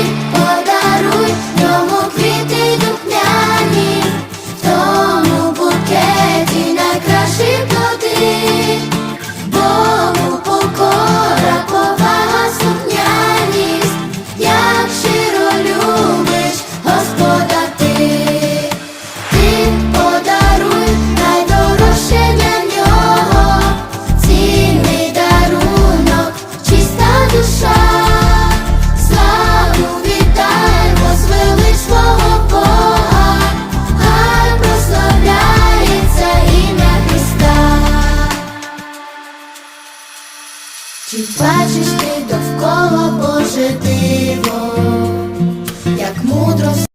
light. Чи бачиш ти довкола Боже диво?